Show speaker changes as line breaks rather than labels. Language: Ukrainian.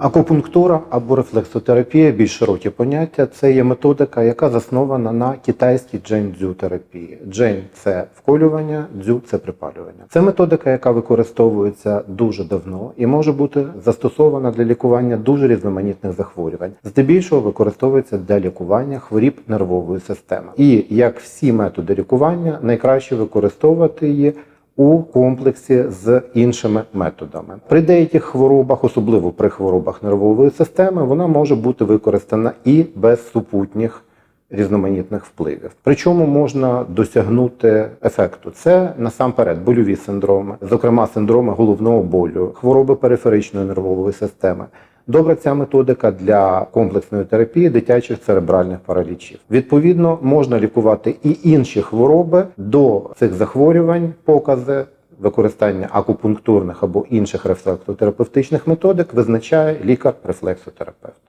Акупунктура або рефлексотерапія більш широкі поняття. Це є методика, яка заснована на китайській джейн-дзю терапії. Джейн це вколювання, дзю це припалювання. Це методика, яка використовується дуже давно і може бути застосована для лікування дуже різноманітних захворювань. Здебільшого використовується для лікування хворіб нервової системи. І як всі методи лікування, найкраще використовувати її у комплексі з іншими методами. При деяких хворобах, особливо при хворобах нервової системи, вона може бути використана і без супутніх різноманітних впливів. Причому можна досягнути ефекту. Це насамперед больові синдроми, зокрема синдроми головного болю, хвороби периферичної нервової системи. Добра ця методика для комплексної терапії дитячих церебральних паралічів. Відповідно, можна лікувати і інші хвороби до цих захворювань, покази. Використання акупунктурних або інших рефлексотерапевтичних методик визначає лікар-рефлексотерапевт.